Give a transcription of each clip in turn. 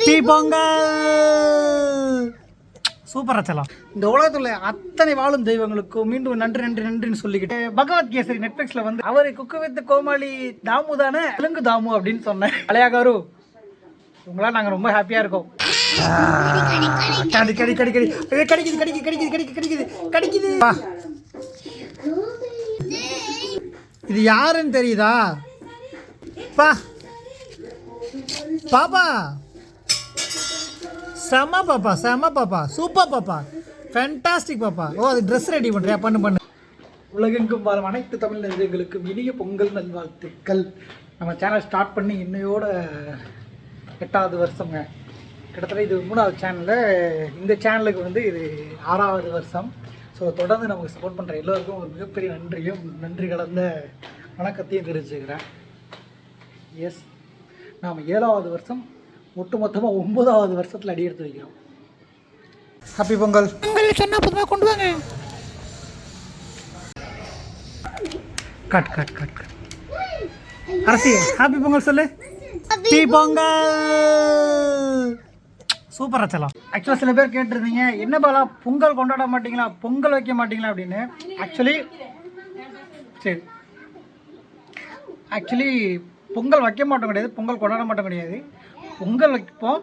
Happy Pongal super அச்சலாம் இந்த உலகத்துல அத்தனை வாழும் தெய்வங்களுக்கும் மீண்டும் நன்றி நன்றி நன்றின்னு சொல்லிக்கிட்டு பகவத் கேசரி நெட்ஃபிளிக்ஸ்ல வந்து அவர் குக்கு வித் கோமாளி தாமு தானே தெலுங்கு தாமு அப்படின்னு சொன்னேன். அலையாகாரு உங்களால் நாங்கள் ரொம்ப ஹாப்பியாக இருக்கோம். கடி கடி கடி கடி கடிக்குது கடிக்குது கடிக்குது கடிக்குது கடிக்குது கடிக்குது. இது யாருன்னு தெரியுதா? பா பாப்பா. செம பாப்பா செம பாப்பா. சூப்பர் பாப்பா. ஃபேண்டாஸ்டிக் பாப்பா. ஓ அது ட்ரெஸ் ரெடி பண்ணுறியா பண்ணு பண்ணு. உலகெங்கும் வாழும் அனைத்து தமிழ் நெஞ்சங்களுக்கும் இனிய பொங்கல் நல்வாழ்த்துக்கள். நம்ம சேனல் ஸ்டார்ட் பண்ணி இன்னையோட எட்டாவது வருஷங்க. கிட்டத்தட்ட இது மூணாவது சேனலில் இந்த சேனலுக்கு வந்து இது ஆறாவது வருஷம். ஸோ தொடர்ந்து நமக்கு சப்போர்ட் பண்ணுற எல்லோருக்கும் ஒரு மிகப்பெரிய நன்றியும் நன்றி கலந்த வணக்கத்தையும் தெரிவிச்சுக்கிறேன். எஸ் நாம் ஏழாவது வருஷம் ஒட்டுமொத்தமாக ஒன்பதாவது வருஷத்தில் அடி எடுத்து வைக்கிறோம். ஹாப்பி பொங்கல் பொங்கல் சொன்னால் பொதுவாக கொண்டு வாங்க. கட் கட் கட் கட் அரசி ஹாப்பி பொங்கல் சொல்லு. ஹாப்பி பொங்கல் சூப்பர் அச்சலாம் ஆக்சுவலாக சில பேர் கேட்டிருந்தீங்க என்ன பாலா பொங்கல் கொண்டாட மாட்டீங்களா? பொங்கல் வைக்க மாட்டீங்களா? அப்படின்னு. ஆக்சுவலி சரி. ஆக்சுவலி பொங்கல் வைக்க மாட்டோம் கிடையாது பொங்கல் கொண்டாட மாட்டோம் கிடையாது. பொங்கல் வைப்போம்.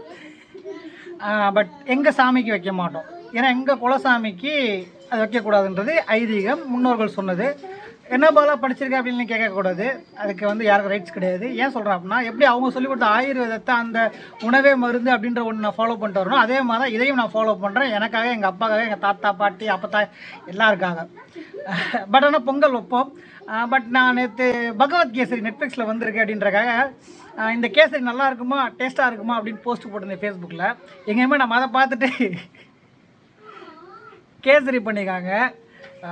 பட் எங்கள் சாமிக்கு வைக்க மாட்டோம். ஏன்னா எங்கள் குலசாமிக்கு அது வைக்கக்கூடாதுன்றது ஐதீகம். முன்னோர்கள் சொன்னது. என்ன பாலா படிச்சிருக்க அப்படின்னு கேட்கக்கூடாது அதுக்கு வந்து யாருக்கும் ரைட்ஸ் கிடையாது. ஏன் சொல்கிறேன் அப்படின்னா எப்படி அவங்க சொல்லிக் கொடுத்த ஆயுர்வேதத்தை அந்த உணவே மருந்து அப்படின்ற ஒன்று நான் ஃபாலோ பண்ணிட்டு வரணும். அதே மாதிரி தான் இதையும் நான் ஃபாலோ பண்ணுறேன் எனக்காக எங்கள் அப்பாக்காக எங்கள் தாத்தா பாட்டி அப்பத்தா எல்லாருக்காக. பட் ஆனால் பொங்கல் வைப்போம். பட் நான் நேற்று பகவத் கேசரி நெட்ஃப்ளிக்ஸில் வந்திருக்கு அப்படின்றக்காக இந்த கேசரி நல்லா இருக்குமா டேஸ்ட்டாக இருக்குமா அப்படின்னு போஸ்ட் போட்டிருந்தேன் ஃபேஸ்புக்கில் எங்கேயுமே நம்ம அதை பார்த்துட்டு கேசரி பண்ணிக்காங்க.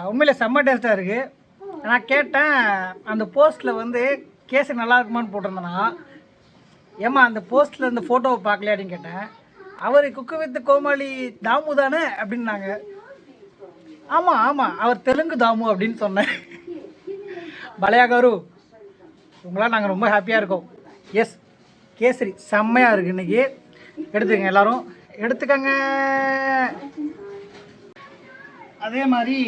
உண்மையில் செம்ம டேஸ்ட்டாக இருக்குது நான் கேட்டேன் அந்த போஸ்ட்டில் வந்து கேசரி நல்லா இருக்குமான்னு போட்டிருந்தேன்னா ஏம்மா அந்த போஸ்ட்டில் இந்த ஃபோட்டோவை பார்க்கலையா அப்படின்னு கேட்டேன். அவர் குக்கு வித் கோமாளி தாமு தானே அப்படின்னாங்க. ஆமாம் ஆமாம் அவர் தெலுங்கு தாமு அப்படின்னு சொன்னேன் பலையாகாரு உங்களால் நாங்கள் ரொம்ப ஹாப்பியாக இருக்கோம். எஸ் கேசரி செம்மையாக இருக்குது இன்னைக்கு. எடுத்துக்கங்க எல்லோரும். எடுத்துக்கங்க. அதே மாதிரி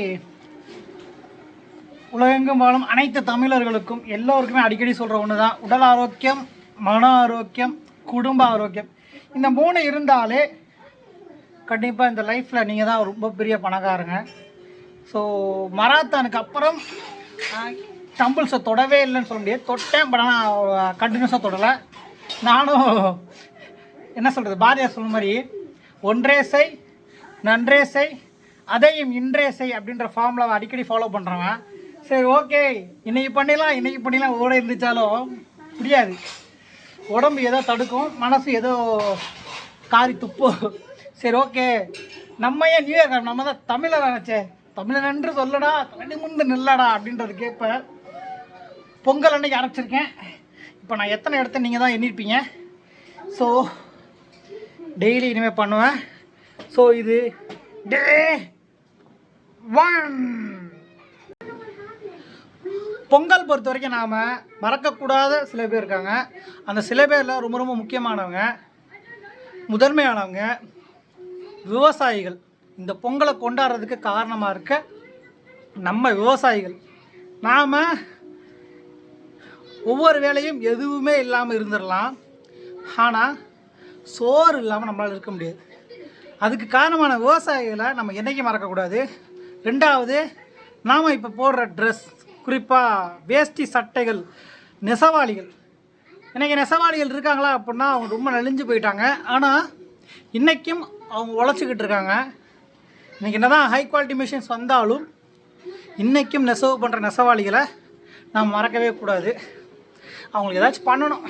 உலகெங்கும் வாழும் அனைத்து தமிழர்களுக்கும் எல்லோருக்குமே அடிக்கடி சொல்கிற ஒன்று தான் உடல் ஆரோக்கியம் மன ஆரோக்கியம் குடும்ப ஆரோக்கியம். இந்த மூணு இருந்தாலே கண்டிப்பாக இந்த லைஃப்பில் நீங்கள் தான் ரொம்ப பெரிய பணக்காரங்க. ஸோ மராத்தானுக்கு அப்புறம் டம்பிள்ஸை தொடவே இல்லைன்னு சொல்ல முடியாது. தொட்டேன் பட் ஆனால் கண்டினியூஸாக தொடலை. நானும் என்ன சொல்கிறது பாரதியார் சொல்ல மாதிரி ஒன்றே செய் நன்றே செய் அதையும் இன்றே செய் அப்படின்ற ஃபார்முலாவை அடிக்கடி ஃபாலோ பண்ணுறவன் சரி ஓகே இன்னைக்கு பண்ணிடலாம் இன்னைக்கு பண்ணிடலாம். ஓட இருந்துச்சாலும் முடியாது உடம்பு ஏதோ தடுக்கும் மனசு ஏதோ காரி துப்பும் சரி ஓகே நம்ம ஏன் நியூ இயர் நம்ம தான் தமிழர் நினச்சே தமிழன் என்று சொல்லடா தமிழ் முந்து நில்லடா அப்படின்றது கேட்பேன் பொங்கல் அன்னைக்கு அரைச்சிருக்கேன். இப்போ நான் எத்தனை இடத்த நீங்கள் தான் எண்ணிருப்பீங்க? ஸோ டெய்லி இனிமேல் பண்ணுவேன். ஸோ இது டே ஒன் பொங்கல் பொறுத்த வரைக்கும் நாம் மறக்கக்கூடாத சில பேர் இருக்காங்க. அந்த சில பேரில் ரொம்ப ரொம்ப முக்கியமானவங்க முதன்மையானவங்க விவசாயிகள். இந்த பொங்கலை கொண்டாடுறதுக்கு காரணமாக இருக்க நம்ம விவசாயிகள். நாம் ஒவ்வொரு வேலையும் எதுவுமே இல்லாமல் இருந்துடலாம். ஆனால் சோறு இல்லாமல் நம்மளால் இருக்க முடியாது. அதுக்கு காரணமான விவசாயிகளை நம்ம என்றைக்கு மறக்கக்கூடாது. ரெண்டாவது நாம் இப்போ போடுற ட்ரெஸ் குறிப்பாக வேஷ்டி சட்டைகள் நெசவாளிகள். இன்றைக்கி நெசவாளிகள் இருக்காங்களா அப்படின்னா அவங்க ரொம்ப நெளிஞ்சு போயிட்டாங்க. ஆனால் இன்றைக்கும் அவங்க உழைச்சிக்கிட்டு இருக்காங்க. இன்றைக்கி என்ன தான் ஹை குவாலிட்டி மிஷின்ஸ் வந்தாலும் இன்றைக்கும் நெசவு பண்ணுற நெசவாளிகளை நாம் மறக்கவே கூடாது. அவங்களுக்கு ஏதாச்சும் பண்ணணும்.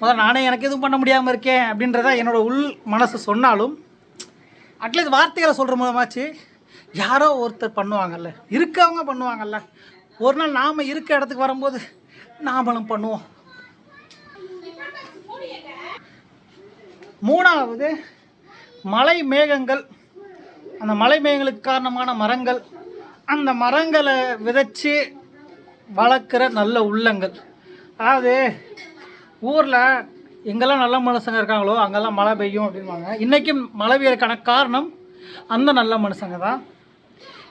முதல்ல நானே எனக்கு எதுவும் பண்ண முடியாமல் இருக்கேன் அப்படின்றத என்னோடய உள் மனசு சொன்னாலும் அட்லீஸ்ட் வார்த்தைகளை சொல்கிற மூலமாச்சு யாரோ ஒருத்தர் பண்ணுவாங்கல்ல இருக்கவங்க பண்ணுவாங்கல்ல ஒரு நாள் நாம் இருக்க இடத்துக்கு வரும்போது நாமளும் பண்ணுவோம். மூணாவது மலை மேகங்கள். அந்த மலை மேகங்களுக்கு காரணமான மரங்கள். அந்த மரங்களை விதைச்சு வளர்க்குற நல்ல உள்ளங்கள். அதாவது ஊரில் எங்கெல்லாம் நல்ல மனுஷங்க இருக்காங்களோ அங்கெல்லாம் மழை பெய்யும் அப்படின்வாங்க இன்றைக்கும் மழை பெய்யறதுக்கான காரணம் அந்த நல்ல மனுஷங்க தான்.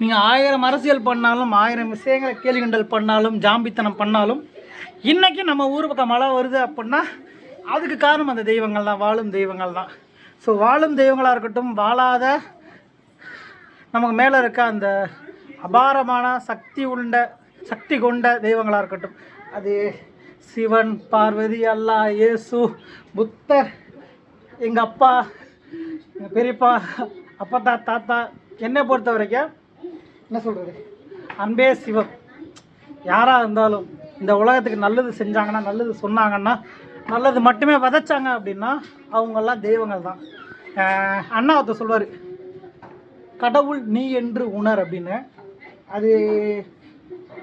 நீங்கள் ஆயிரம் அரசியல் பண்ணாலும் ஆயிரம் விஷயங்களை கேலி கிண்டல் பண்ணாலும் ஜாம்பித்தனம் பண்ணாலும் இன்றைக்கி நம்ம ஊர் பக்கம் மழை வருது அப்படின்னா அதுக்கு காரணம் அந்த தெய்வங்கள் தான் வாழும் தெய்வங்கள் தான். ஸோ வாழும் தெய்வங்களாக இருக்கட்டும் வாழாத நமக்கு மேலே இருக்க அந்த அபாரமான சக்தி உண்ட சக்தி கொண்ட தெய்வங்களாக இருக்கட்டும். அது சிவன் பார்வதி அல்லா இயேசு புத்தர் எங்கள் அப்பா எங்கள் பெரியப்பா அப்பத்தா தாத்தா என்னை பொறுத்த வரைக்கும் என்ன சொல்கிறது அன்பே சிவம். யாராக இருந்தாலும் இந்த உலகத்துக்கு நல்லது செஞ்சாங்கன்னா நல்லது சொன்னாங்கன்னா நல்லது மட்டுமே விதைச்சாங்க அப்படின்னா அவங்கெல்லாம் தெய்வங்கள் தான். அண்ணா ஒருத்தர் சொல்வார் கடவுள் நீ என்று உணர் அப்படின்னு. அது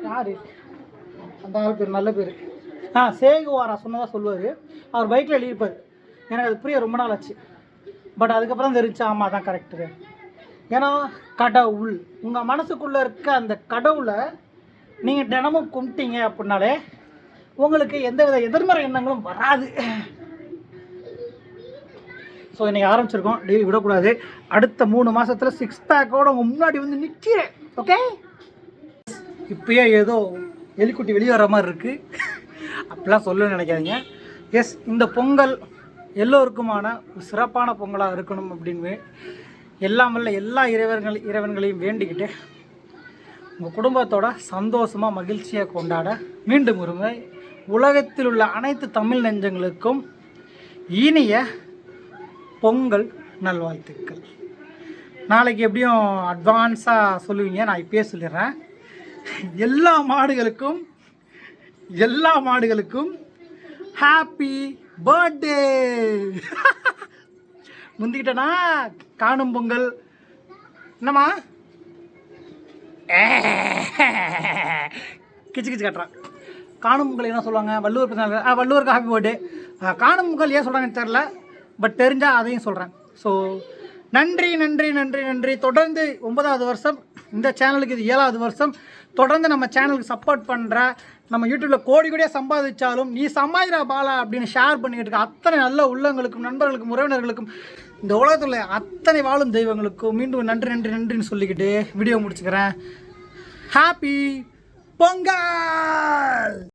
யார்? அந்த ஆள் பேர் நல்ல பேர். ஆ சேகுவாரா சொன்னதாக சொல்லுவார். அவர் பைக்கில் எழுதியிருப்பார் எனக்கு அது புரிய ரொம்ப நாள் ஆச்சு. பட் அதுக்கப்புறம் தான் தெரிஞ்சு ஆமாம் தான் கரெக்டு ஏன்னா கடவுள். உங்கள் மனசுக்குள்ளே இருக்க அந்த கடவுளை நீங்கள் தினமும் கும்பிட்டீங்க அப்படின்னாலே உங்களுக்கு எந்தவித எதிர்மறை எண்ணங்களும் வராது. ஸோ இன்னைக்கு ஆரம்பிச்சிருக்கோம். டெய்லி விடக்கூடாது. அடுத்த மூணு மாதத்தில் சிக்ஸ் பேக்கோட உங்கள் முன்னாடி வந்து நிற்கிறேன் ஓகே இப்பயே ஏதோ எலிக்குட்டி வெளியே வர மாதிரி இருக்குது அப்படிலாம் சொல்ல நினைக்காதீங்க. எஸ் இந்த பொங்கல் எல்லோருக்குமான ஒரு சிறப்பான பொங்கலாக இருக்கணும் அப்படின்னு எல்லாம் வல்ல எல்லா இறைவர்கள் இறைவன்களையும் வேண்டிக்கிட்டு உங்கள் குடும்பத்தோட சந்தோஷமாக மகிழ்ச்சியாக கொண்டாட மீண்டும் ஒருமை உலகத்தில் உள்ள அனைத்து தமிழ் நெஞ்சங்களுக்கும் இனிய பொங்கல் நல்வாழ்த்துக்கள். நாளைக்கு எப்படியும் அட்வான்ஸாக சொல்லுவீங்க நான் இப்பயே சொல்லிடுறேன். எல்லா மாடுகளுக்கும் எல்லா மாடுகளுக்கும் ஹாப்பி பர்த்டே முந்திக்கிட்டேனா காணும் பொங்கல். என்னம்மா? கிச்சு கிச்சு கட்டுறான் காணும் பொங்கல் என்ன சொல்லுவாங்க? வள்ளுவர் பிறந்தநாள். ஆ வள்ளுவருக்கு ஹாப்பி பர்த்டே காணும் பொங்கல் ஏன் சொல்கிறாங்கன்னு தெரில பட் தெரிஞ்சால் அதையும் சொல்கிறேன் ஸோ நன்றி நன்றி நன்றி நன்றி. தொடர்ந்து ஒன்பதாவது வருஷம். இந்த சேனலுக்கு இது ஏழாவது வருஷம். தொடர்ந்து நம்ம சேனலுக்கு சப்போர்ட் பண்ணுற நம்ம யூடியூப்பில் கோடி கோடியாக சம்பாதிச்சாலும் நீ சம்பாதிரா பாலா அப்படின்னு ஷேர் பண்ணிக்கிட்டு இருக்க அத்தனை நல்ல உள்ளங்களுக்கும் நண்பர்களுக்கும் உறவினர்களுக்கும் இந்த உலகத்தில் அத்தனை வாழும் தெய்வங்களுக்கும் மீண்டும் நன்றி நன்றி நன்றின்னு சொல்லிக்கிட்டு வீடியோ முடிச்சுக்கிறேன். ஹாப்பி பொங்கல்